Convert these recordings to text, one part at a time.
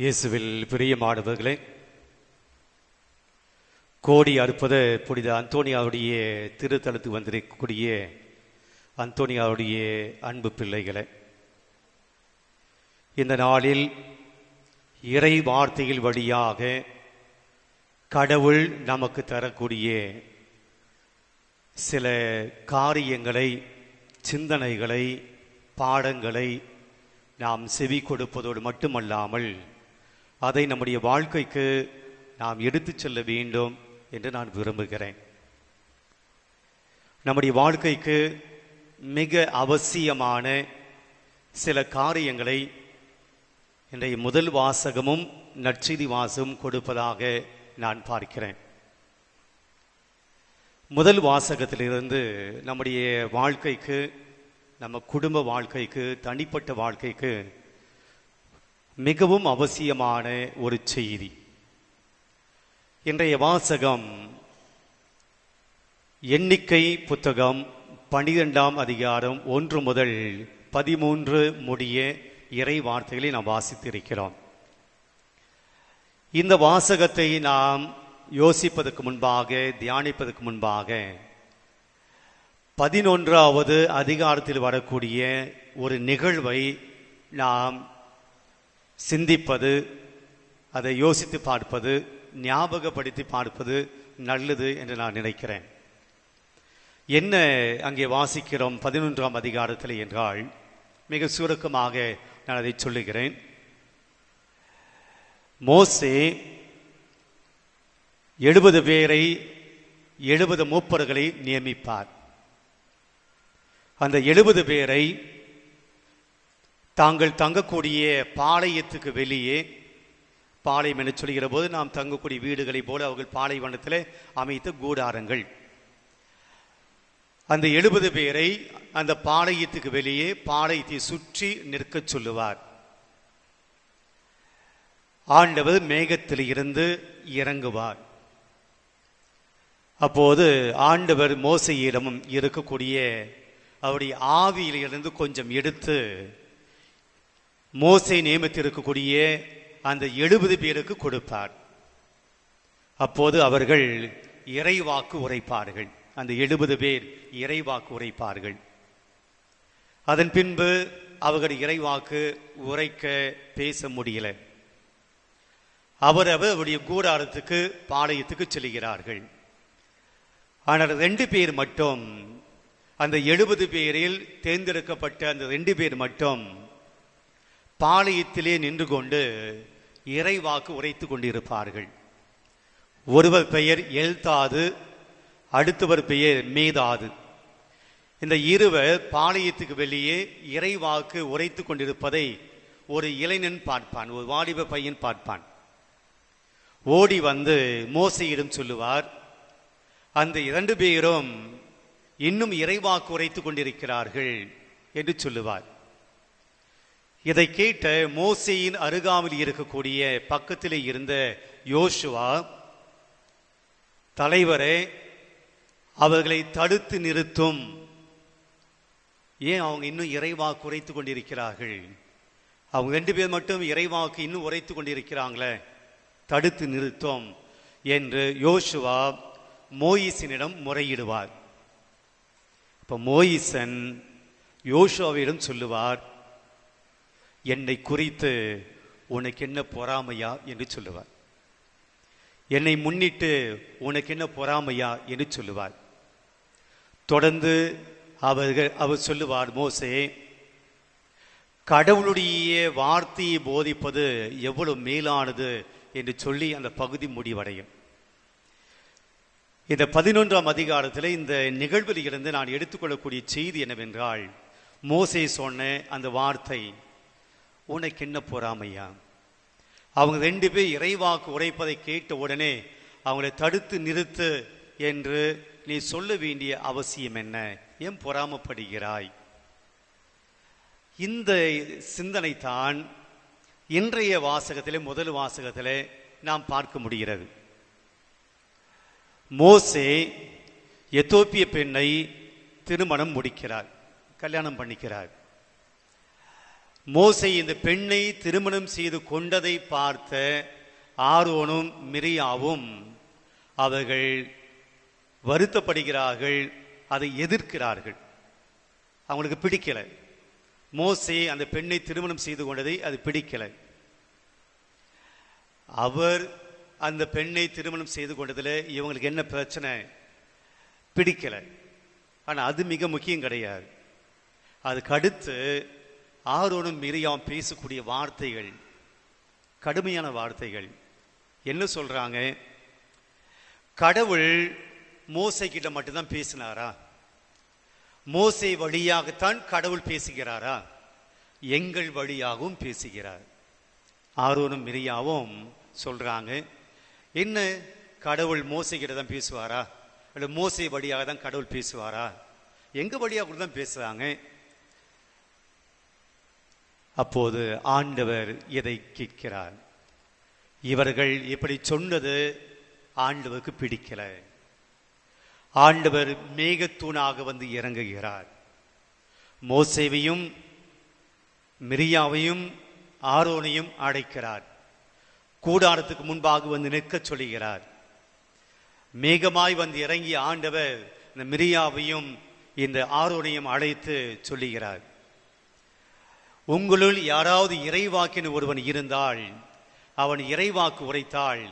இயேசுவில் பிரியமானவர்களே கோடி அறுப்பது புனித அந்தோனியாவுடைய திருத்தலத்துக்கு வந்திருக்கக்கூடிய அந்தோனியாவுடைய அன்பு பிள்ளைகளை இந்த நாளில் இறை வார்த்தையில் வழியாக கடவுள் நமக்கு தரக்கூடிய சில காரியங்களை சிந்தனைகளை பாடங்களை நாம் செவி கொடுப்பதோடு மட்டுமல்லாமல் அதை நம்முடைய வாழ்க்கைக்கு நாம் எடுத்துச் செல்ல வேண்டும் என்று நான் விரும்புகிறேன். நம்முடைய வாழ்க்கைக்கு மிக அவசியமான சில காரியங்களை இன்றைய முதல் வாசகமும் நற்செய்தி வாசகமும் கொடுப்பதாக நான் பார்க்கிறேன். முதல் வாசகத்திலிருந்து நம்முடைய வாழ்க்கைக்கு நம்ம குடும்ப வாழ்க்கைக்கு தனிப்பட்ட வாழ்க்கைக்கு மிகவும் அவசியமான ஒரு செய்தி. இன்றைய வாசகம் எண்ணிக்கை புத்தகம் பனிரெண்டாம் அதிகாரம் ஒன்று முதல் பதிமூன்று முடிய இறை வார்த்தைகளை நாம் வாசித்திருக்கிறோம். இந்த வாசகத்தை நாம் யோசிப்பதற்கு முன்பாக தியானிப்பதற்கு முன்பாக பதினொன்றாவது அதிகாரத்தில் வரக்கூடிய ஒரு நிகழ்வை நாம் சிந்திப்பது அதை யோசித்து பார்ப்பது ஞாபகப்படுத்தி பார்ப்பது நல்லது என்று நான் நினைக்கிறேன். என்ன அங்கே வாசிக்கிறோம் பதினொன்றாம் அதிகாரத்தில் என்றால் மிக சுருக்கமாக நான் அதை சொல்லுகிறேன். மோசே எழுபது பேரை எழுபது மூப்பர்களை நியமிப்பார். அந்த எழுபது பேரை தாங்கள் தங்கக்கூடிய பாளையத்துக்கு வெளியே பாளையம் என்று சொல்கிற போது நாம் தங்கக்கூடிய வீடுகளைப் போல அவர்கள் பாலைவனத்தில் அமைத்த கூடாரங்கள். அந்த எழுபது பேரை அந்த பாளையத்துக்கு வெளியே பாளையத்தை சுற்றி நிற்கச் சொல்லுவார். ஆண்டவர் மேகத்தில் இருந்து இறங்குவார். அப்போது ஆண்டவர் மோசையிடமும் இருக்கக்கூடிய அவருடைய ஆவியிலிருந்து கொஞ்சம் எடுத்து மோசை நியமித்திருக்கக்கூடிய அந்த எழுபது பேருக்கு கொடுப்பார். அப்போது அவர்கள் இறைவாக்கு உரைப்பார்கள். அந்த எழுபது பேர் இறைவாக்கு உரைப்பார்கள். அதன் பின்பு அவர்கள் இறைவாக்கு உரைக்க பேச முடியல. அவரவர் அவருடைய கூடாரத்துக்கு பாளையத்துக்கு செல்கிறார்கள். ஆனால் ரெண்டு பேர் மட்டும் அந்த எழுபது பேரில் தேர்ந்தெடுக்கப்பட்ட அந்த ரெண்டு பேர் மட்டும் பாளையத்திலே நின்று கொண்டு இறைவாக்கு உரைத்து கொண்டிருப்பார்கள். ஒருவர் பெயர் எழுத்தாது அடுத்தவர் பெயர் மேதாது. இந்த இருவர் பாளையத்துக்கு வெளியே இறைவாக்கு உரைத்து கொண்டிருப்பதை ஒரு இளைஞன் பார்ப்பான் ஒரு வாலிப பையன் பார்ப்பான். ஓடி வந்து மோசையிடம் சொல்லுவார் அந்த இரண்டு பேரும் இன்னும் இறைவாக்கு உரைத்து கொண்டிருக்கிறார்கள் என்று சொல்லுவார். இதை கேட்ட மோசையின் அருகாமல் இருக்கக்கூடிய பக்கத்திலே இருந்த யோசுவா தலைவரே அவர்களை தடுத்து நிறுத்தும். ஏன் அவங்க இன்னும் இறைவாக்கு உரைத்து கொண்டிருக்கிறார்கள்? அவங்க ரெண்டு பேர் மட்டும் இறைவாக்கு இன்னும் உரைத்து கொண்டிருக்கிறாங்களே. தடுத்து நிறுத்தும் என்று யோசுவா மோயிசனிடம் முறையிடுவார். இப்போ மோயிசன் யோசுவாவிடம் சொல்லுவார் என்னை குறித்து உனக்கு என்ன பொறாமையா என்று சொல்லுவார். என்னை முன்னிட்டு உனக்கு என்ன பொறாமையா என்று சொல்லுவார். தொடர்ந்து அவர்கள் அவர் சொல்லுவார் மோசே கடவுளுடைய வார்த்தையை போதிப்பது எவ்வளவு மேலானது? என்று சொல்லி அந்த பகுதி முடிவடையும். இந்த பதினொன்றாம் அதிகாரத்தில் இந்த நிகழ்வில் இருந்து நான் எடுத்துக்கொள்ளக்கூடிய செய்தி என்னவென்றால் மோசே சொன்ன அந்த வார்த்தை உனக்கு என்ன பொறாமையா? அவங்க ரெண்டு பேர் இறைவாக்கு உரைப்பதை கேட்ட உடனே அவங்களை தடுத்து நிறுத்து என்று நீ சொல்ல வேண்டிய அவசியம் என்ன? ஏன் பொறாமப்படுகிறாய்? இந்த சிந்தனை தான் இன்றைய வாசகத்திலே முதல் வாசகத்திலே நாம் பார்க்க முடிகிறது. மோசே எத்தோப்பிய பெண்ணை திருமணம் முடிக்கிறார் கல்யாணம் பண்ணிக்கிறார். மோசை இந்த பெண்ணை திருமணம் செய்து கொண்டதை பார்த்த ஆர்வனும் மிரியாவும் அவர்கள் வருத்தப்படுகிறார்கள் அதை எதிர்க்கிறார்கள். அவங்களுக்கு பிடிக்கலை. மோசே அந்த பெண்ணை திருமணம் செய்து கொண்டதை அது பிடிக்கலை. அவர் அந்த பெண்ணை திருமணம் செய்து கொண்டதில் இவங்களுக்கு என்ன பிரச்சனை? பிடிக்கலை. ஆனால் அது மிக முக்கியம் கிடையாது. அதுக்கு அடுத்து ஆரோனும் மிரியாம் பேசக்கூடிய வார்த்தைகள் கடுமையான வார்த்தைகள். என்ன சொல்றாங்க? கடவுள் மோசை கிட்ட மட்டும்தான் பேசினாரா? மோசை வழியாகத்தான் கடவுள் பேசுகிறாரா? எங்கள் வழியாகவும் பேசுகிறார். ஆரோனும் மிரியாவும் சொல்றாங்க என்ன? கடவுள் மோசை கிட்ட தான் பேசுவாரா? இல்லை மோசை வழியாக தான் கடவுள் பேசுவாரா? எங்க வழியாக கூட தான் பேசுறாங்க? அப்போது ஆண்டவர் இதை கேட்கிறார். இவர்கள் இப்படி சொன்னது ஆண்டவருக்கு பிடிக்கல. ஆண்டவர் மேகத்தூணாக வந்து இறங்குகிறார். மோசேவையும் மிரியாவையும் ஆரோனையும் அழைக்கிறார் கூடாரத்துக்கு முன்பாக வந்து நிற்கச் சொல்கிறார் மேகமாய் வந்து இறங்கிய ஆண்டவர் இந்த மிரியாவையும் இந்த ஆரோனையும் அழைத்து சொல்லுகிறார். உங்களுள் யாராவது இறைவாக்கின ஒருவன் இருந்தால் அவன் இறைவாக்கு உரைத்தால்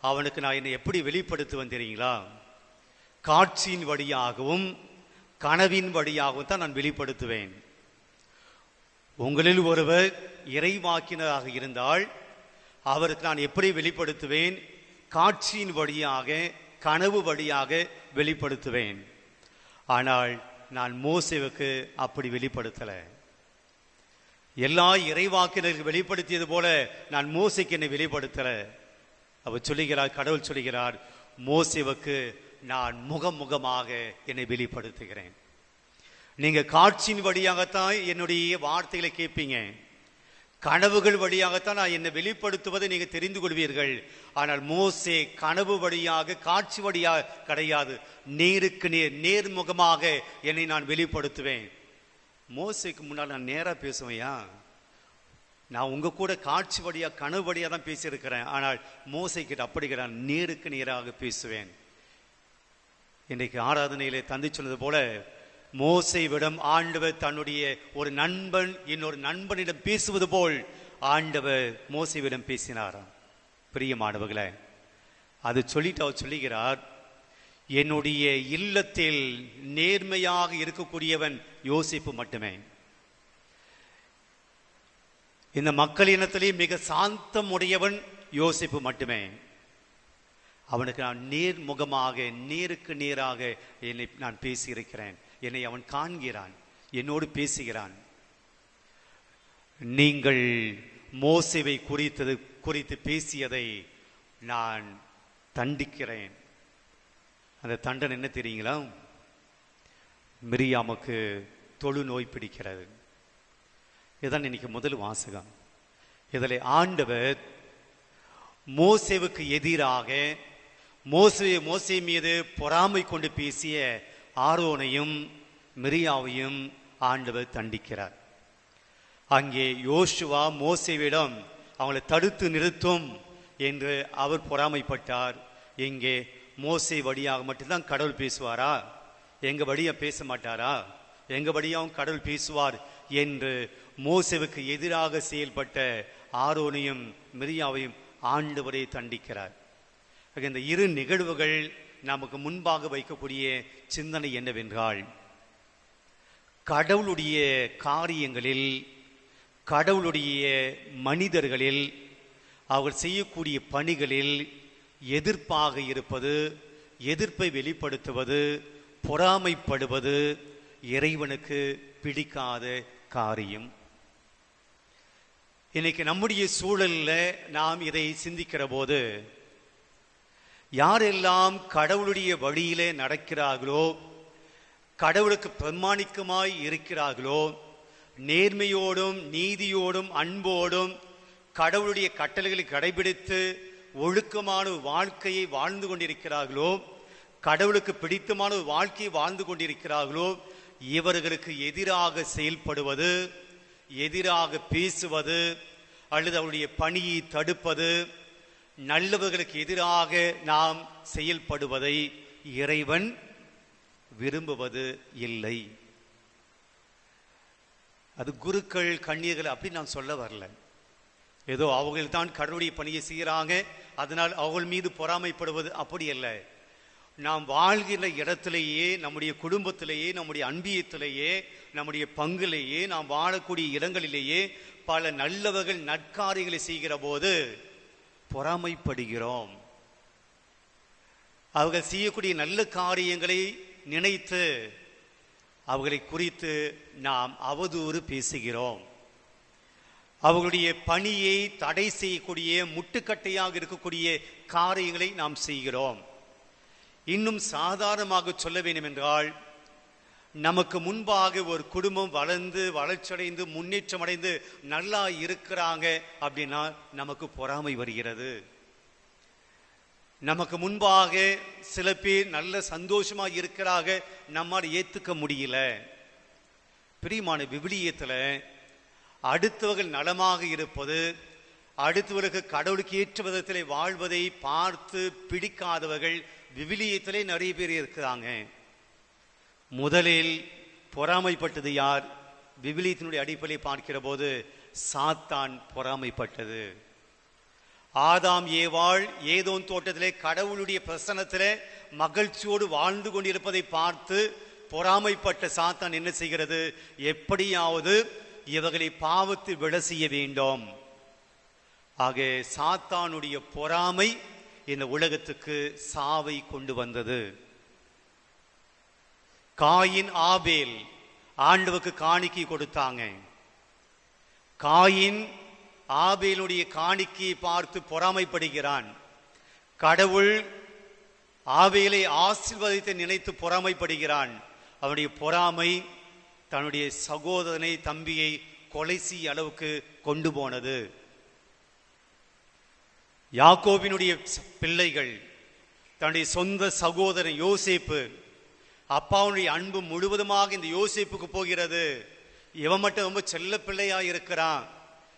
அவனுக்கு நான் என்னை எப்படி வெளிப்படுத்துவேன் தெரியுங்களா? காட்சியின் வழியாகவும் கனவின் வழியாகவும் தான் நான் வெளிப்படுத்துவேன். உங்களில் ஒருவர் இறைவாக்கினராக இருந்தால் அவருக்கு நான் எப்படி வெளிப்படுத்துவேன்? காட்சியின் வழியாக கனவு வழியாக வெளிப்படுத்துவேன். ஆனால் நான் மோசேவுக்கு அப்படி வெளிப்படுத்தலை. எல்லா இறைவாக்கினருக்கு வெளிப்படுத்தியது போல நான் மோசைக்கு என்னை வெளிப்படுத்தல. அவர் சொல்லுகிறார் கடவுள் சொல்லுகிறார் மோசிவுக்கு நான் முகமுகமாக என்னை வெளிப்படுத்துகிறேன். நீங்க காட்சியின் வழியாகத்தான் என்னுடைய வார்த்தைகளை கேட்பீங்க. கனவுகள் வழியாகத்தான் நான் என்னை வெளிப்படுத்துவதை நீங்க தெரிந்து கொள்வீர்கள். ஆனால் மோசே கனவு வழியாக காட்சி வழியாக கிடையாது. நேருக்கு நேர் நேர்முகமாக என்னை நான் வெளிப்படுத்துவேன். மோசைக்கு முன்னால் நான் நேராக பேசுவையா நான் உங்க கூட காட்சி வழியாக கனவு வழியாக தான் பேசியிருக்கிறேன். ஆனால் மோசைக்கிட்ட கிட்ட நான் நேருக்கு நேராக பேசுவேன். இன்றைக்கு ஆராதனையிலே தந்தை சொன்னது போல மோசைவிடம் ஆண்டவர் தன்னுடைய ஒரு நண்பன் இன்னொரு நண்பனிடம் பேசுவது போல் ஆண்டவர் மோசைவிடம் பேசினாராம். பிரியமானவர்களை அது சொல்லிட்டு அவர் சொல்லுகிறார் என்னுடைய இல்லத்தில் நேர்மையாக இருக்கக்கூடியவன் யோசிப்பு மட்டுமே. இந்த மக்கள் இனத்திலே மிக சாந்தம் உடையவன் யோசிப்பு மட்டுமே. அவனுக்கு நான் நேர்முகமாக நேருக்கு நேராக என்னை நான் பேசியிருக்கிறேன். என்னை அவன் காண்கிறான் என்னோடு பேசுகிறான். நீங்கள் மோசேவை குறித்தது குறித்து பேசியதை நான் தண்டிக்கிறேன். அந்த தண்டன் என்ன தெரியுங்களா? மிரியாமுக்கு தொழு நோய் பிடிக்கிறது. இதுதான் இன்னைக்கு முதல் வாசகம். இதில் ஆண்டவர் மோசேவுக்கு எதிராக மோசே மோசே மீது பொறாமை கொண்டு பேசிய ஆரோனையும் மிரியாவையும் ஆண்டவர் தண்டிக்கிறார். அங்கே யோசுவா மோசேவிடம் அவங்களை தடுத்து நிறுத்தும் என்று அவர் பொறாமைப்பட்டார். இங்கே மோசை வழியாக மட்டும்தான் கடவுள் பேசுவாரா? எங்க வழியா பேச மாட்டாரா? எங்க வழியாவும் கடவுள் பேசுவார் என்று மோசேவுக்கு எதிராக செயல்பட்ட ஆரோனையும் மிரியாவையும் ஆண்டவரை தண்டிக்கிறார். இந்த இரு நிகழ்வுகள் நமக்கு முன்பாக வைக்கக்கூடிய சிந்தனை என்னவென்றால் கடவுளுடைய காரியங்களில் கடவுளுடைய மனிதர்களில் அவர் செய்யக்கூடிய பணிகளில் எதிர்ப்பாக இருப்பது எதிர்ப்பை வெளிப்படுத்துவது பொறாமைப்படுவது இறைவனுக்கு பிடிக்காத காரியம். இன்னைக்கு நம்முடைய சூழல்ல நாம் இதை சிந்திக்கிற போது யாரெல்லாம் கடவுளுடைய வழியிலே நடக்கிறார்களோ கடவுளுக்கு பிரமாணிக்கமாய் இருக்கிறார்களோ நேர்மையோடும் நீதியோடும் அன்போடும் கடவுளுடைய கட்டளைகளை கடைபிடித்து ஒழுக்கமான வாழ்க்கையை வாழ்ந்து கொண்டிருக்கிறார்களோ கடவுளுக்கு பிடித்தமான ஒரு வாழ்க்கையை வாழ்ந்து கொண்டிருக்கிறார்களோ இவர்களுக்கு எதிராக செயல்படுவது எதிராக பேசுவது அல்லது அவருடைய பணியை தடுப்பது நல்லவர்களுக்கு எதிராக நாம் செயல்படுவதை இறைவன் விரும்புவது இல்லை. அது குருக்கள் கண்ணியர்கள் அப்படி நான் சொல்ல வரல. ஏதோ அவர்கள் தான் கடவுளுடைய பணியை செய்கிறாங்க அதனால் அவர்கள் மீது பொறாமைப்படுவது அப்படி அல்ல நாம் வாழ்கிற இடத்திலேயே நம்முடைய குடும்பத்திலேயே நம்முடைய அன்பியத்திலேயே நம்முடைய பங்கிலேயே நாம் வாழக்கூடிய இடங்களிலேயே பல நல்லவர்கள் நற்காரியங்களை செய்கிற போது பொறாமைப்படுகிறோம். அவர்கள் செய்யக்கூடிய நல்ல காரியங்களை நினைத்து அவர்களை குறித்து நாம் அவதூறு பேசுகிறோம். அவர்களுடைய பணியை தடை செய்யக்கூடிய முட்டுக்கட்டையாக இருக்கக்கூடிய காரியங்களை நாம் செய்கிறோம். இன்னும் சாதாரணமாக சொல்ல வேண்டும் என்றால் நமக்கு முன்பாக ஒரு குடும்பம் வளர்ந்து வளர்ச்சியடைந்து முன்னேற்றம் அடைந்து நல்லா இருக்கிறாங்க அப்படின்னா நமக்கு பொறாமை வருகிறது. நமக்கு முன்பாக சில பேர் நல்ல சந்தோஷமா இருக்கிறாக நம்மால் ஏத்துக்க முடியல. பிரியமான விவிலியத்துல அடுத்தவர்கள் நலமாக இருப்பது அடுத்தவர்களுக்கு கடவுளுக்கு ஏற்ற விதத்திலே வாழ்வதை பார்த்து பிடிக்காதவர்கள் விவிலியத்திலே நிறைய பேர் இருக்கிறாங்க. முதலில் பொறாமைப்பட்டது யார்? விவிலியத்தினுடைய அடிப்படையை பார்க்கிற போது சாத்தான் பொறாமைப்பட்டது. ஆதாம் ஏவாள் ஏதோன் தோட்டத்திலே கடவுளுடைய பிரசனத்திலே மகிழ்ச்சியோடு வாழ்ந்து கொண்டிருப்பதை பார்த்து பொறாமைப்பட்ட சாத்தான் என்ன செய்கிறது? எப்படியாவது இவர்களை பாவத்து விட செய்ய வேண்டும். ஆக சாத்தானுடைய பொறாமை இந்த உலகத்துக்கு சாவை கொண்டு வந்தது. காயின் ஆபேல் ஆண்டவுக்கு காணிக்கை கொடுத்தாங்க. காயின் ஆபேலுடைய காணிக்கையை பார்த்து பொறாமைப்படுகிறான். கடவுள் ஆபேலை ஆசிர்வதித்து நினைத்து பொறாமைப்படுகிறான். அவனுடைய பொறாமை தன்னுடைய சகோதரனை தம்பியை கொலை செய்ய அளவுக்கு கொண்டு போனது. யாக்கோபினுடைய பிள்ளைகள் தன்னுடைய சொந்த சகோதரன் யோசிப்பு அப்பாவுடைய அன்பு முழுவதுமாக இந்த யோசிப்புக்கு போகிறது. இவன் மட்டும் ரொம்ப செல்ல பிள்ளையா இருக்கிறான்.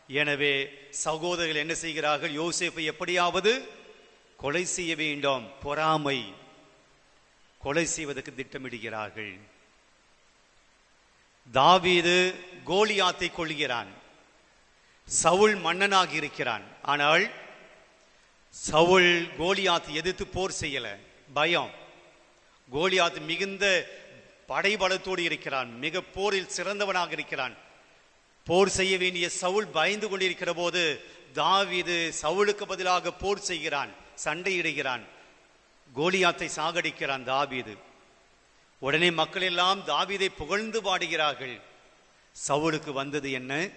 எனவே சகோதரர்கள் என்ன செய்கிறார்கள்? யோசிப்பை எப்படியாவது கொலை செய்ய வேண்டும். பொறாமை. கொலை செய்வதற்கு திட்டமிடுகிறார்கள். தாவீது கோலியாத்தை கொள்கிறான் சவுல் மன்னனாக இருக்கிறான். ஆனால் சவுல் கோலியாத்தை எதிர்த்து போர் செய்யல. பயம். கோலியாத் மிகுந்த படைபலத்தோடு இருக்கிறான். மிக போரில் சிறந்தவனாக இருக்கிறான். போர் செய்ய வேண்டிய சவுல் பயந்து கொண்டிருக்கிற போது தாவீது சவுலுக்கு பதிலாக போர் செய்கிறான். சண்டையிடுகிறான். கோலியாத்தை சாகடிக்கிறான் தாவீது. உடனே மக்கள் எல்லாம் தாவீதை புகழ்ந்து பாடுகிறார்கள். சவுலுக்கு வந்தது என்ன?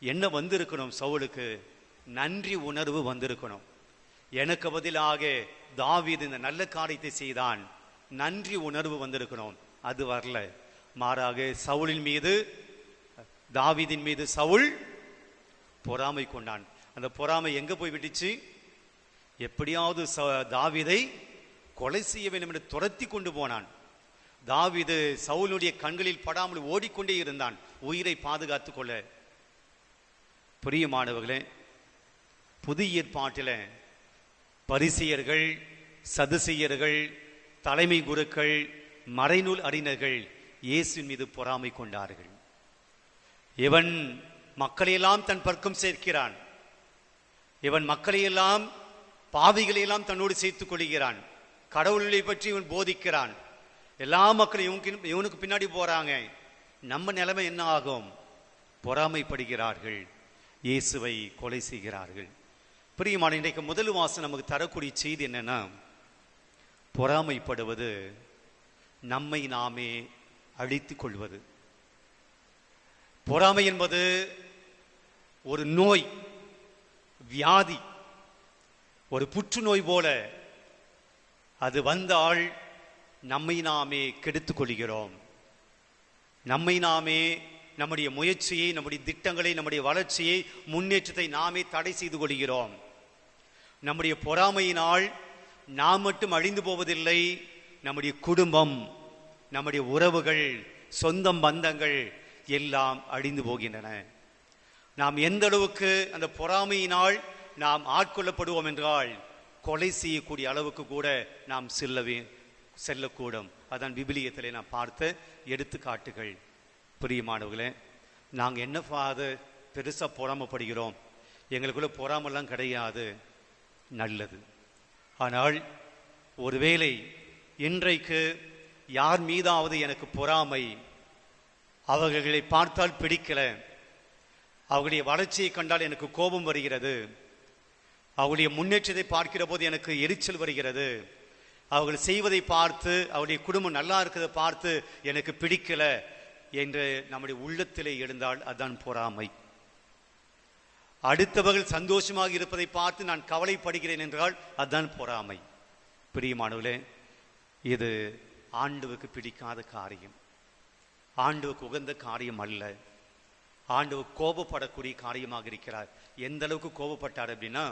என்ன வந்திருக்கணும் சவுலுக்கு? நன்றி உணர்வு வந்திருக்கணும். எனக்கு பதிலாக தாவீது இந்த நல்ல காரியத்தை செய்தான். நன்றி உணர்வு வந்திருக்கணும். அது வரல. மாறாக சவுலின் மீது தாவீதின் மீது சவுல் பொறாமை கொண்டான். அந்த பொறாமை எங்க போய் விட்டுச்சு? எப்படியாவது ச- தாவீதை கொலை செய்ய வேண்டும் என்று துரத்தி கொண்டு போனான். தாவிது சவுலுடைய கண்களில் படாமல் ஓடிக்கொண்டே இருந்தான். உயிரை பாதுகாத்துக் கொள்ள. பிரியமானவர்களே புதிய ஏற்பாட்டில் பரிசியர்கள் சதுசியர்கள் தலைமை குருக்கள் மறைநூல் அறிஞர்கள் இயேசுவின் மீது பொறாமை கொண்டார்கள். இவன் மக்களையெல்லாம் தன் பர்க்கம் சேர்க்கிறான். இவன் மக்களையெல்லாம் பாவிகளையெல்லாம் தன்னோடு சேர்த்துக் கொள்கிறான். கடவுளை பற்றி இவன் போதிக்கிறான். எல்லா மக்களும் இவனுக்கு இவனுக்கு பின்னாடி போறாங்க. நம்ம நிலைமை என்ன ஆகும்? பொறாமைப்படுகிறார்கள். இயேசுவை கொலை செய்கிறார்கள். பிரியமான இன்றைக்கு முதல் வாசம் நமக்கு தரக்கூடிய செய்தி என்னன்னா பொறாமைப்படுவது நம்மை நாமே அழித்துக் கொள்வது. பொறாமை என்பது ஒரு நோய் வியாதி ஒரு புற்றுநோய் போல அது வந்தால் நம்மை நாமே கெடுத்துக் கொள்கிறோம் நம்மை நாமே நம்முடைய முயற்சியை நம்முடைய திட்டங்களை நம்முடைய வளர்ச்சியை முன்னேற்றத்தை நாமே தடை செய்து கொள்கிறோம். நம்முடைய பொறாமையினால் நாம் மட்டும் அழிந்து போவதில்லை நம்முடைய குடும்பம் நம்முடைய உறவுகள் சொந்தம் பந்தங்கள் எல்லாம் அழிந்து போகின்றன. நாம் எந்த அளவுக்கு அந்த பொறாமையினால் நாம் ஆட்கொள்ளப்படுவோம் என்றால் கொலை செய்யக்கூடிய அளவுக்கு கூட நாம் செல்லவே செல்லக்கூடும். அதான் விபிலியத்திலே நான் பார்த்த எடுத்துக்காட்டுகள். பிரியமானவர்களே நாங்கள் என்ன ஃபாதர் பெருசாக பொறாமப்படுகிறோம். எங்களுக்குள்ள பொறாமெல்லாம் கிடையாது. நல்லது. ஆனால் ஒருவேளை இன்றைக்கு யார் மீதாவது எனக்கு பொறாமை அவர்களை பார்த்தால் பிடிக்கல. அவர்களுடைய வளர்ச்சியை கண்டால் எனக்கு கோபம் வருகிறது. அவருடைய முன்னேற்றத்தை பார்க்கிற போது எனக்கு எரிச்சல் வருகிறது. அவர்கள் செய்வதை பார்த்து அவருடைய குடும்பம் நல்லா இருக்கிறதை பார்த்து எனக்கு பிடிக்கல என்று நம்முடைய உள்ளத்திலே எழுந்தால் அதுதான் பொறாமை. அடுத்தவர்கள் சந்தோஷமாக இருப்பதை பார்த்து நான் கவலைப்படுகிறேன் என்றால் அதுதான் பொறாமை. பிரியமானவர்களே இது ஆண்டவுக்கு பிடிக்காத காரியம். ஆண்டவுக்கு உகந்த காரியம் அல்ல. ஆண்டவர் கோபப்படக்கூடிய காரியமாக இருக்கிறார். எந்த அளவுக்கு கோபப்பட்டார் அப்படின்னா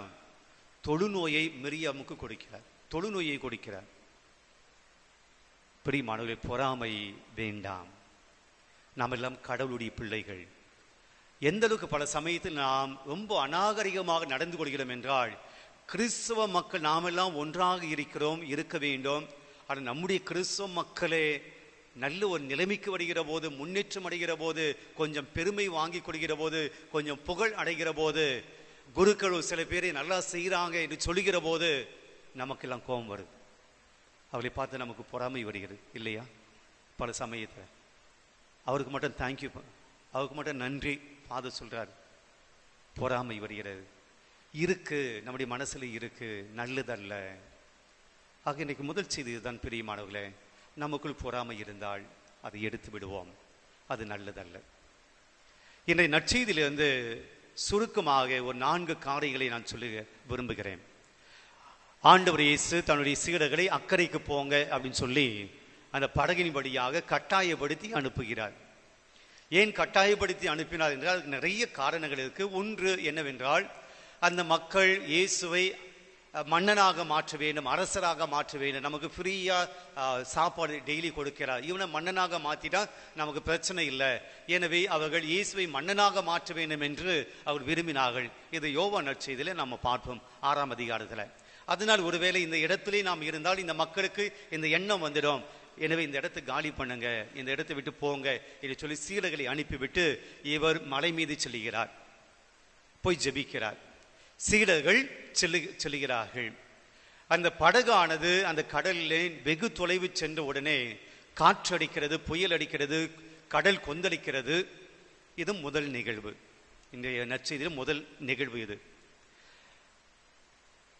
தொழுநோயை மிரியாமுக்கு கொடுக்கிறார். தொழுநோயை கொடுக்கிறார். பிரியமானவர்களே பொறாமை வேண்டாம். நாம் எல்லாம் கடவுளுடைய பிள்ளைகள். எந்த அளவுக்கு பல சமயத்தில் நாம் ரொம்ப அநாகரிகமாக நடந்து கொள்கிறோம் என்றால் கிறிஸ்தவ மக்கள் நாமெல்லாம் ஒன்றாக இருக்கிறோம் இருக்க வேண்டும். ஆனால் நம்முடைய கிறிஸ்தவ மக்களே நல்ல ஒரு நிலைமைக்கு வருகிற போது முன்னேற்றம் அடைகிற போது கொஞ்சம் பெருமை வாங்கி கொள்கிற போது கொஞ்சம் புகழ் அடைகிற போது குருக்கள் சில பேரை நல்லா செய்கிறாங்க என்று சொல்லுகிற போது நமக்கெல்லாம் கோபம் வருது. அவளை பார்த்து நமக்கு பொறாமை வருகிறது இல்லையா? பல சமயத்தில். அவருக்கு மட்டும் தேங்க்யூ அவருக்கு மட்டும் நன்றி ஃபாதர் சொல்கிறார் பொறாமை வருகிறது. இருக்கு நம்முடைய மனசில் இருக்கு நல்லதல்ல. ஆக இன்றைக்கு முதல் செய்தி இதுதான் பிரியமானவர்களே. நமக்குள் பொறாமை இருந்தால் அதை எடுத்து விடுவோம். அது நல்லதல்ல. இன்றைய நற்செய்தியிலிருந்து சுருக்கமாக ஒரு நான்கு காரியங்களை நான் சொல்ல விரும்புகிறேன். ஆண்டவர் இயேசு தன்னுடைய சீடர்களை அக்கறைக்கு போங்க அப்படின்னு சொல்லி அந்த படகின் வழியாக கட்டாயப்படுத்தி அனுப்புகிறார். ஏன் கட்டாயப்படுத்தி அனுப்பினார் என்றால் அதுக்கு நிறைய காரணங்கள் இருக்குது ஒன்று என்னவென்றால் அந்த மக்கள் இயேசுவை மன்னனாக மாற்ற வேண்டும் அரசராக மாற்ற வேண்டும். நமக்கு ஃப்ரீயாக சாப்பாடு டெய்லி கொடுக்கிறார். இவனை மன்னனாக மாத்திட்டா நமக்கு பிரச்சனை இல்லை. எனவே அவர்கள் இயேசுவை மன்னனாக மாற்ற வேண்டும் என்று அவர் விரும்பினார்கள். இது யோவா நற்செய்தியில் நம்ம பார்ப்போம். ஆறாம் அதிகாரத்தில். அதனால் ஒருவேளை இந்த இடத்திலே நாம் இருந்தால் இந்த மக்களுக்கு இந்த எண்ணம் வந்துடும். எனவே இந்த இடத்தை காலி பண்ணுங்க இந்த இடத்தை விட்டு போங்க என்று சொல்லி சீடர்களை அனுப்பிவிட்டு இவர் மலை மீது செல்லுகிறார் போய் ஜெபிக்கிறார். சீடர்கள் செல்லு செல்கிறார்கள். அந்த படகானது அந்த கடலிலே வெகு தொலைவு சென்ற உடனே காற்றடிக்கிறது புயல் அடிக்கிறது கடல் கொந்தளிக்கிறது. இது முதல் நிகழ்வு. இன்றைய நச்செய்தியில் முதல் நிகழ்வு இது.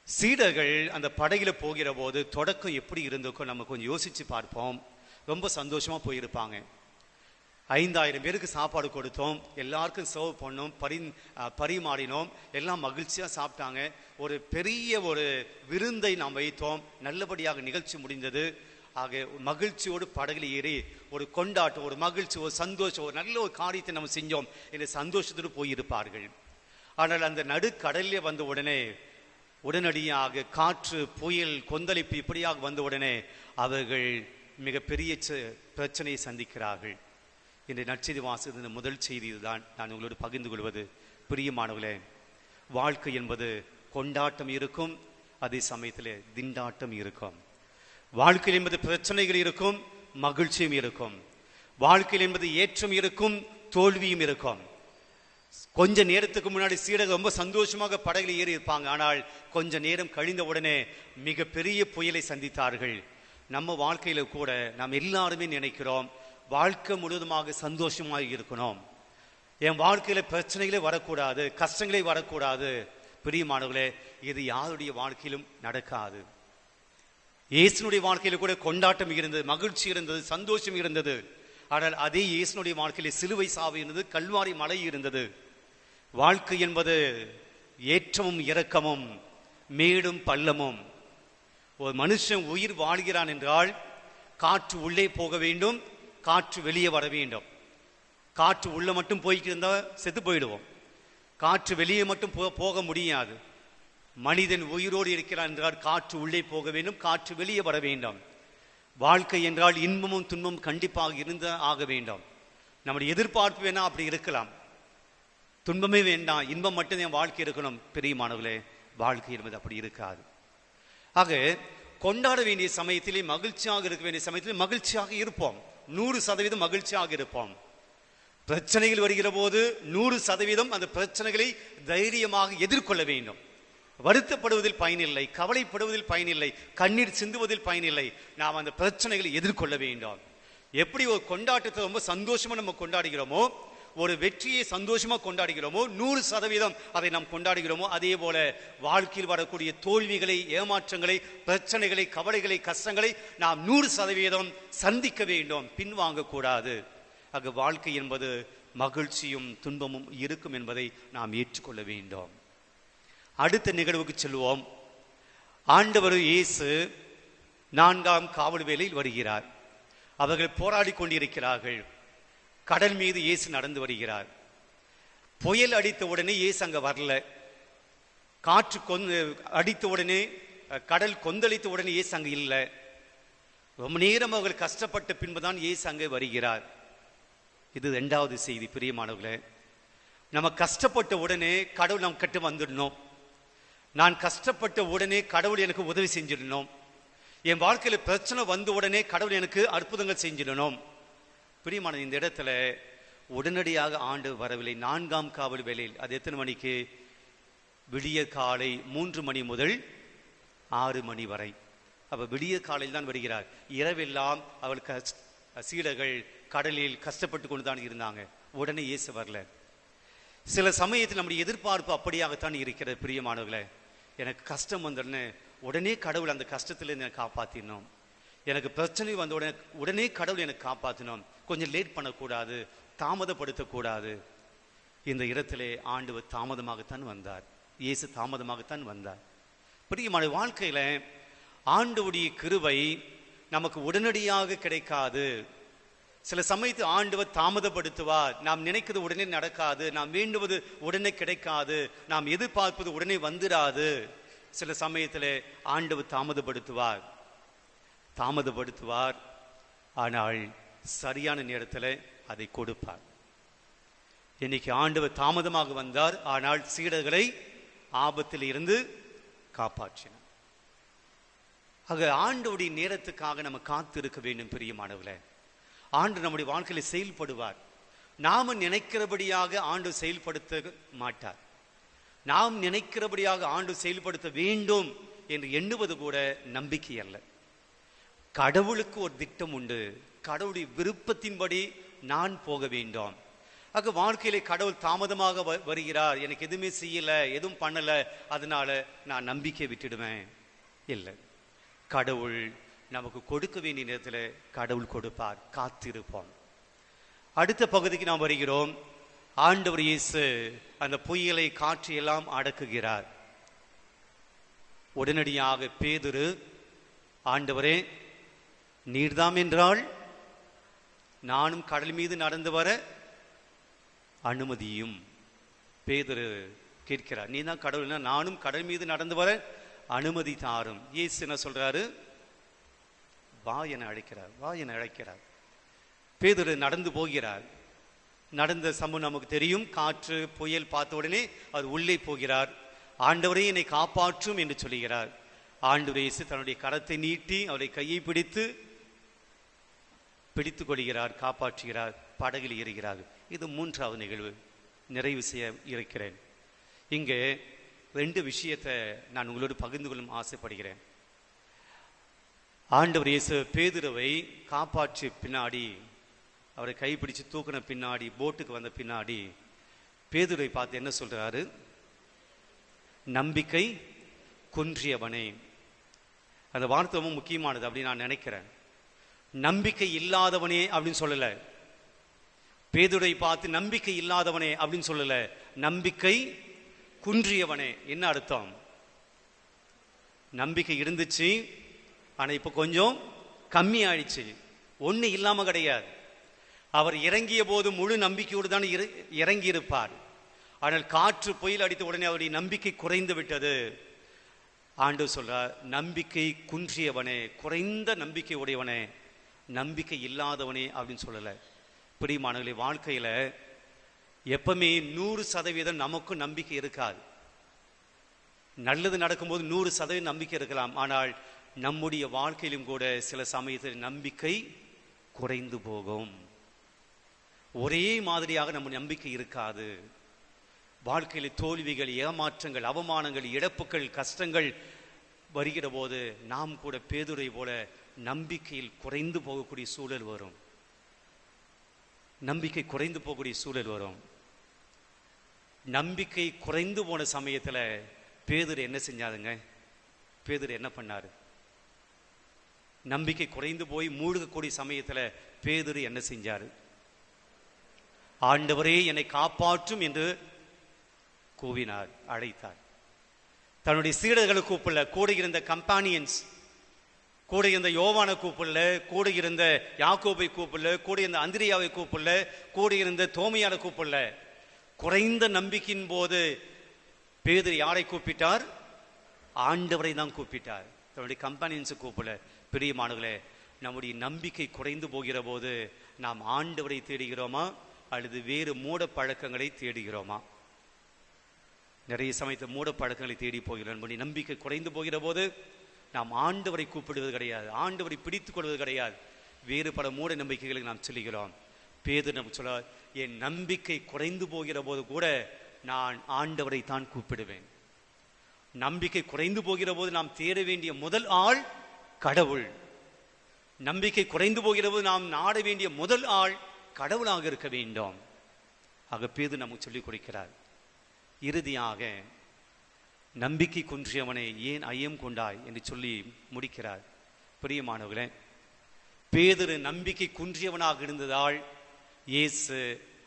சீடர்கள் அந்த படகுல போகிற போது தொடக்கம் எப்படி இருந்திருக்கோ நம்ம கொஞ்சம் யோசிச்சு பார்ப்போம். ரொம்ப சந்தோஷமா போயிருப்பாங்க. ஐந்தாயிரம் பேருக்கு சாப்பாடு கொடுத்தோம். எல்லாருக்கும் சர்வ் பண்ணோம். பரி பரிமாறினோம். எல்லாம் மகிழ்ச்சியாக சாப்பிட்டாங்க. ஒரு பெரிய ஒரு விருந்தை நாம் வைத்தோம். நல்லபடியாக நிகழ்ச்சி முடிந்தது. ஆக மகிழ்ச்சியோடு படகில் ஏறி ஒரு கொண்டாட்டம் ஒரு மகிழ்ச்சி ஒரு சந்தோஷம் ஒரு நல்ல ஒரு காரியத்தை நம்ம செஞ்சோம். என்று சந்தோஷத்தோடு போயிருப்பார்கள். ஆனால் அந்த நடுக்கடலில் வந்த உடனே உடனடியாக காற்று புயல் கொந்தளிப்பு இப்படியாக வந்த உடனே அவர்கள் மிகப்பெரிய ச- பிரச்சனையை சந்திக்கிறார்கள். இன்று நற்செய்தி வாசித்த முதல் செய்தி இதுதான். நான் உங்களோடு பகிர்ந்து கொள்வது. பிரியமானவர்களே வாழ்க்கை என்பது கொண்டாட்டம் இருக்கும் அதே சமயத்தில் திண்டாட்டம் இருக்கும். வாழ்க்கையில் என்பது பிரச்சனைகள் இருக்கும் மகிழ்ச்சியும் இருக்கும். வாழ்க்கையில் என்பது ஏற்றம் இருக்கும் தோல்வியும் இருக்கும். கொஞ்ச நேரத்துக்கு முன்னாடி சீடர்கள் ரொம்ப சந்தோஷமாக படகில் ஏறி இருப்பாங்க ஆனால் கொஞ்ச நேரம் கழிந்த உடனே மிக பெரிய புயலை சந்தித்தார்கள். நம்ம வாழ்க்கையில கூட நாம் எல்லாருமே நினைக்கிறோம் வாழ்க்கை முழுவதுமாக சந்தோஷமாக இருக்கணும். என் வாழ்க்கையில பிரச்சனைகளே வரக்கூடாது கஷ்டங்களே வரக்கூடாது. பிரியமானவர்களே இது யாருடைய வாழ்க்கையிலும் நடக்காது. இயேசுனுடைய வாழ்க்கையில கூட கொண்டாட்டம் இருந்தது மகிழ்ச்சி இருந்தது சந்தோஷம் இருந்தது. ஆனால் அதே இயேசுனுடைய வாழ்க்கையில சிலுவை சாவு இருந்தது கல்வாரி மலை இருந்தது. வாழ்க்கை என்பது ஏற்றமும் இரக்கமும் மேடும் பள்ளமும். ஒரு மனுஷன் உயிர் வாழ்கிறான் என்றால் காற்று உள்ளே போக வேண்டும் காற்று வெளியே வர வேண்டும். காற்று உள்ளே மட்டும் போய்கிட்டு இருந்தால் செத்து போயிடுவோம். காற்று வெளியே மட்டும் போ- போக முடியாது. மனிதன் உயிரோடு இருக்கிறான் என்றால் காற்று உள்ளே போக வேண்டும் காற்று வெளியே வர வேண்டும். வாழ்க்கை என்றால் இன்பமும் துன்பமும் கண்டிப்பாக இருந்த ஆக வேண்டும். நம்முடைய எதிர்பார்ப்பு வேணால் அப்படி இருக்கலாம். துன்பமே வேண்டாம் இன்பம் மட்டும் என் வாழ்க்கை இருக்கணும். பெரியமானவர்களே வாழ்க்கை என்பது அப்படி இருக்காது. ஆக கொண்டாட வேண்டிய சமயத்திலே மகிழ்ச்சியாக இருக்க வேண்டிய சமயத்திலே மகிழ்ச்சியாக இருப்போம். நூறு சதவீதம் மகிழ்ச்சியாக இருப்போம். பிரச்சனைகள் வருகிற போது நூறு சதவீதம் அந்த பிரச்சனைகளை தைரியமாக எதிர்கொள்ள வேண்டும். வருத்தப்படுவதில் பயனில்லை கவலைப்படுவதில் பயனில்லை கண்ணீர் சிந்துவதில் பயனில்லை. நாம் அந்த பிரச்சனைகளை எதிர்கொள்ள வேண்டும். எப்படி ஒரு கொண்டாட்டத்தை ரொம்ப சந்தோஷமா நம்ம கொண்டாடுகிறோமோ ஒரு வெற்றியை சந்தோஷமாக கொண்டாடுகிறோமோ நூறு சதவீதம் அதை நாம் கொண்டாடுகிறோமோ அதே போல வாழ்க்கையில் வரக்கூடிய தோல்விகளை ஏமாற்றங்களை பிரச்சனைகளை கவலைகளை கஷ்டங்களை நாம் நூறு சதவீதம் சந்திக்க வேண்டும் பின்வாங்க கூடாது வாழ்க்கை என்பது மகிழ்ச்சியும் துன்பமும் இருக்கும் என்பதை நாம் ஏற்றுக்கொள்ள வேண்டும். அடுத்த நிகழ்வுக்கு செல்வோம். ஆண்டவர் இயேசு நான்காம் காவல் வேலையில் வருகிறார். அவர்கள் போராடி கொண்டிருக்கிறார்கள். கடல் மீது இயேசு நடந்து வருகிறார். புயல் அடித்த உடனே இயேசு அங்க வரல. காற்று கொந் அடித்த உடனே கடல் கொந்தளித்த உடனே இயேசு அங்கே இல்லை. ரொம்ப நேரம் அவர்கள் கஷ்டப்பட்ட பின்புதான் இயேசு அங்கே வருகிறார். இது ரெண்டாவது செய்தி பிரியமானவர்களே. நம்ம கஷ்டப்பட்ட உடனே கடவுள் நம்ம கிட்ட வந்துடணும். நான் கஷ்டப்பட்ட உடனே கடவுள் எனக்கு உதவி செஞ்சிடணும். என் வாழ்க்கையில் பிரச்சனை வந்த உடனே கடவுள் எனக்கு அற்புதங்கள் செஞ்சிடணும். பிரியமான இந்த இடத்துல உடனடியாக ஆண்டு வரவில்லை. நான்காம் காவல் வேலையில் அது எத்தனை மணிக்கு? விடிய காலை மூன்று மணி முதல் ஆறு மணி வரை. அப்போ விடிய காலையில் தான் வருகிறார். இரவெல்லாம் அவள் சீடர்கள் கடலில் கஷ்டப்பட்டு கொண்டு தான் இருந்தாங்க. உடனே இயேசு வரல. சில சமயத்தில் நம்முடைய எதிர்பார்ப்பு அப்படியாகத்தான் இருக்கிறது பிரியமானவர்களே. எனக்கு கஷ்டம் வந்தோடனே உடனே கடவுள் அந்த கஷ்டத்தில் என்னை காப்பாற்றினோம் எனக்கு பிரச்சனை வந்த உடனே உடனே கடவுள் எனக்கு காப்பாற்றினோம் கொஞ்சம் லேட் பண்ணக்கூடாது தாமதப்படுத்தக்கூடாது. இந்த இடத்திலே ஆண்டவர் தாமதமாகத்தான் வந்தார். இயேசு தாமதமாகத்தான் வந்தார். பிரியமான வாழ்க்கையில ஆண்டவுடைய கிருபை நமக்கு உடனடியாக கிடைக்காது. சில சமயத்து ஆண்டவர் தாமதப்படுத்துவார். நாம் நினைக்கிறது உடனே நடக்காது. நாம் வேண்டுவது உடனே கிடைக்காது. நாம் எதிர்பார்ப்பது உடனே வந்துடாது சில சமயத்தில் ஆண்டவர் தாமதப்படுத்துவார். தாமதப்படுத்துவார். ஆனால் சரியான நேரத்தில் அதை கொடுப்பார். இன்னைக்கு ஆண்டவர் தாமதமாக வந்தார் ஆனால் சீடர்களை ஆபத்தில் இருந்து காப்பாற்றினார். ஆக ஆண்டோடைய நேரத்துக்காக நம்ம காத்து இருக்க வேண்டும் பிரியமானவர்களே. ஆண்டு நம்முடைய வாழ்க்கையில் செயல்படுவார். நாம நினைக்கிறபடியாக ஆண்டு செயல்படுத்த மாட்டார். நாம் நினைக்கிறபடியாக ஆண்டு செயல்படுத்த வேண்டும் என்று எண்ணுவது கூட நம்பிக்கை அல்ல. கடவுளுக்கு ஒரு திட்டம் உண்டு. கடவுளுடைய விருப்பத்தின்படி நான் போக வேண்டும். ஆக வாழ்க்கையிலே கடவுள் தாமதமாக வ- வருகிறார். எனக்கு எதுவுமே செய்யல எதுவும் பண்ணல அதனால நான் நம்பிக்கை விட்டுடுவேன். இல்லை. கடவுள் நமக்கு கொடுக்க வேண்டிய நேரத்தில் கடவுள் கொடுப்பார். காத்திருப்போம். அடுத்த பகுதிக்கு நாம் வருகிறோம். ஆண்டவர் இயேசு அந்த புயலை காற்றி எல்லாம் அடக்குகிறார். உடனடியாக பேதுரு ஆண்டவரே நீர்தாம் என்றால் நானும் கடல் மீது நடந்து வர அனுமதியும். பேதுரு கேட்கிறார் நீ தான் கடவுள்னா நானும் கடல் மீது நடந்து வர அனுமதி தாரும். இயேசு என்ன சொல்றாரு? வா என அழைக்கிறார் வா என அழைக்கிறார். பேதுரு நடந்து போகிறார். நடந்த சம்பவம் நமக்கு தெரியும். காற்று புயல் பார்த்த உடனே அவர் உள்ளே போகிறார். ஆண்டவரே என்னை காப்பாற்றும் என்று சொல்லுகிறார். ஆண்டவர் இயேசு தன்னுடைய கரத்தை நீட்டி அவரை கையை பிடித்து பிடித்து கொள்கிறார் காப்பாற்றுகிறார் படகில் ஏறுகிறார். இது மூன்றாவது நிகழ்வு. நிறைவு செய்ய இருக்கிறேன். இங்கே ரெண்டு விஷயத்தை நான் உங்களோடு பகிர்ந்து கொள்ளும் ஆசைப்படுகிறேன். ஆண்டவர் இயேசு பேதுருவை காப்பாற்றி பின்னாடி அவரை கைப்பிடிச்சு தூக்கின பின்னாடி போட்டுக்கு வந்த பின்னாடி பேதுரை பார்த்து என்ன சொல்றாரு? நம்பிக்கை குன்றியவனே. அந்த வார்த்தை ரொம்ப முக்கியமானது அப்படின்னு நான் நினைக்கிறேன். நம்பிக்கை இல்லாதவனே அப்படின்னு சொல்லல. பேதுரை பார்த்து நம்பிக்கை இல்லாதவனே அப்படின்னு சொல்லல. நம்பிக்கை குன்றியவனே. என்ன அர்த்தம்? நம்பிக்கை இருந்துச்சு ஆனால் இப்போ கொஞ்சம் கம்மி ஆயிடுச்சு. ஒன்று இல்லாமல் கிடையாது. அவர் இறங்கிய போது முழு நம்பிக்கையோடு தான் இற- இறங்கி இருப்பார் ஆனால் காற்று புயல் அடித்த உடனே அவருடைய நம்பிக்கை குறைந்து விட்டது. ஆண்டு சொல்றார் நம்பிக்கை குன்றியவனே குறைந்த நம்பிக்கை உடையவனே. நம்பிக்கை இல்லாதவனே அப்படின்னு சொல்லலை. பிரியமானவர்களே வாழ்க்கையில எப்பவுமே நூறு சதவீதம் நமக்கும் நம்பிக்கை இருக்காது. நல்லது நடக்கும்போது நூறு சதவீதம் நம்பிக்கை இருக்கலாம். ஆனால் நம்முடைய வாழ்க்கையிலும் கூட சில சமயத்தில் நம்பிக்கை குறைந்து போகும். ஒரே மாதிரியாக நம்ம நம்பிக்கை இருக்காது. வாழ்க்கையில் தோல்விகள் ஏமாற்றங்கள் அவமானங்கள் இழப்புகள் கஷ்டங்கள் வருகிற போது நாம் கூட பேதுரை போல நம்பிக்கையில் குறைந்து போகக்கூடிய சூழல் வரும். நம்பிக்கை குறைந்து போகக்கூடிய சூழல் வரும். நம்பிக்கை குறைந்து போன சமயத்துல பேதர் என்ன செஞ்சாருங்க? பேதர் என்ன பண்ணாரு? நம்பிக்கை குறைந்து போய் மூழ்கக்கூடிய சமயத்துல பேதர் என்ன செஞ்சாரு? ஆண்டவரே என்னை காப்பாற்றும் என்று கூவினார் அழைத்தார். தன்னுடைய சீடர்களை கூப்பிடல கூட இருந்த கம்பானியன்ஸ் கூட இருந்த யோவானை கூப்பிடல கூட இருந்த யாக்கோபை கூப்பிடல கூட இருந்த அந்திரியாவை கூப்பிடல கூட இருந்த தோமையான கூப்பிடல. குறைந்த நம்பிக்கையின் போது பேதர் யாரை கூப்பிட்டார்? ஆண்டவரை தான் கூப்பிட்டார். தன்னுடைய கம்பானியன்ஸை கூப்பிடல. பிரியமானவர்களே நம்முடைய நம்பிக்கை குறைந்து போகிற போது நாம் ஆண்டவரை தேடுகிறோமா? அல்லது வேறு மூட பழக்கங்களை தேடுகிறோமா? நிறைய சமயத்தை மூட பழக்கங்களை தேடி போகிறோம். நம்முடைய நம்பிக்கை குறைந்து போகிற போது நாம் ஆண்டவரை கூப்பிடுவது கிடையாது. ஆண்டவரை பிடித்து கொள்வது கிடையாது. வேறு பல மூட நம்பிக்கைகளுக்கு நாம் சொல்லுகிறோம் பேது நம்ம சொல்ல என் நம்பிக்கை குறைந்து போகிற போது கூட நான் ஆண்டவரை தான் கூப்பிடுவேன். நம்பிக்கை குறைந்து போகிற போது நாம் தேட வேண்டிய முதல் ஆள் கடவுள். நம்பிக்கை குறைந்து போகிற போது நாம் நாட வேண்டிய முதல் ஆள் கடவுளாக இருக்க வேண்டும். ஆக பேது நமக்கு சொல்லிக் கொடுக்கிறார். இறுதியாக நம்பிக்கை குன்றியவனை ஏன் ஐயம் கொண்டாய் என்று சொல்லி முடிக்கிறார். பிரியமானவர்களே பேதுரு நம்பிக்கை குன்றியவனாக இருந்ததால் இயேசு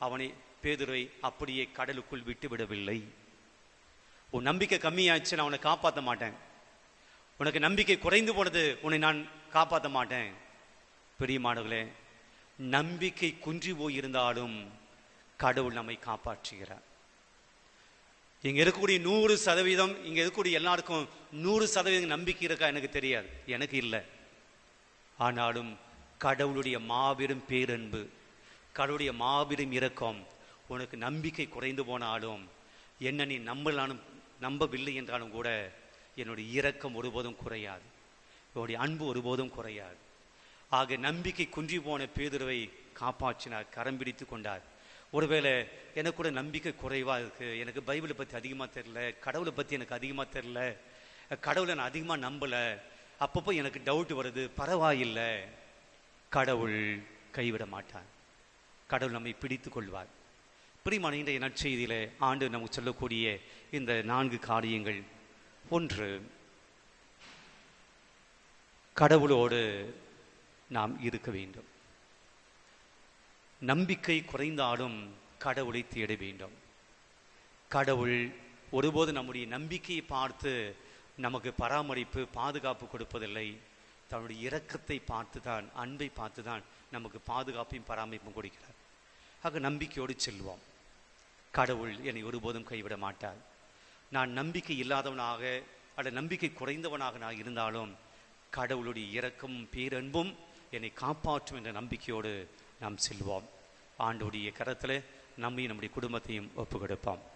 அவனை பேதுரை அப்படியே கடலுக்குள் விட்டு விடவில்லை. உன் நம்பிக்கை கம்மியாச்சு நான் உன்னை காப்பாற்ற மாட்டேன். உனக்கு நம்பிக்கை குறைந்து போனது உன்னை நான் காப்பாற்ற மாட்டேன். பிரியமானவர்களே நம்பிக்கை குன்றி போயிருந்தாலும் கடவுள் நம்மை காப்பாற்றுகிறார். இங்கே இருக்கக்கூடிய நூறு சதவீதம் இங்கே இருக்கக்கூடிய எல்லாருக்கும் நூறு சதவீதம் நம்பிக்கை இருக்கா எனக்கு தெரியாது. எனக்கு இல்லை. ஆனாலும் கடவுளுடைய மாபெரும் பேரன்பு கடவுளுடைய மாபெரும் இரக்கம் உனக்கு நம்பிக்கை குறைந்து போனாலும் என்ன நீ நம்பலானும் நம்பவில்லை என்றாலும் கூட என்னுடைய இரக்கம் ஒருபோதும் குறையாது. என்னுடைய அன்பு ஒருபோதும் குறையாது. ஆக நம்பிக்கை குன்றி போன பேதுருவை காப்பாற்றினார் கரம் பிடித்து கொண்டார். ஒருவேளை எனக்கு கூட நம்பிக்கை குறைவாக இருக்குது எனக்கு பைபிளை பற்றி அதிகமாக தெரில கடவுளை பற்றி எனக்கு அதிகமாக தெரில கடவுளை நான் அதிகமாக நம்பல. அப்பப்போ எனக்கு டவுட் வருது. பரவாயில்லை. கடவுள் கைவிட மாட்டார். கடவுள் நம்மை பிடித்து கொள்வார். பிரிமான இன்றைய நற்செய்தியில் ஆண்டு நமக்கு சொல்லக்கூடிய இந்த நான்கு காரியங்கள். ஒன்று கடவுளோடு நாம் இருக்க வேண்டும். நம்பிக்கை குறைந்தாலும் கடவுளை தேட வேண்டும். கடவுள் ஒருபோது நம்முடைய நம்பிக்கையை பார்த்து நமக்கு பராமரிப்பு பாதுகாப்பு கொடுப்பதில்லை. தன்னுடைய இரக்கத்தை பார்த்து தான் அன்பை பார்த்து தான் நமக்கு பாதுகாப்பையும் பராமரிப்பும் கொடுக்கிறார். ஆக நம்பிக்கையோடு செல்வோம். கடவுள் என்னை ஒருபோதும் கைவிட மாட்டார். நான் நம்பிக்கை இல்லாதவனாக அல்ல நம்பிக்கை குறைந்தவனாக நான் இருந்தாலும் கடவுளுடைய இரக்கமும் பேரன்பும் என்னை காப்பாற்றும் என்ற நம்பிக்கையோடு நாம் செல்வோம். ஆண்டுடைய கரத்தில் நம்மையும் நம்முடைய குடும்பத்தையும் ஒப்பு கொடுப்போம்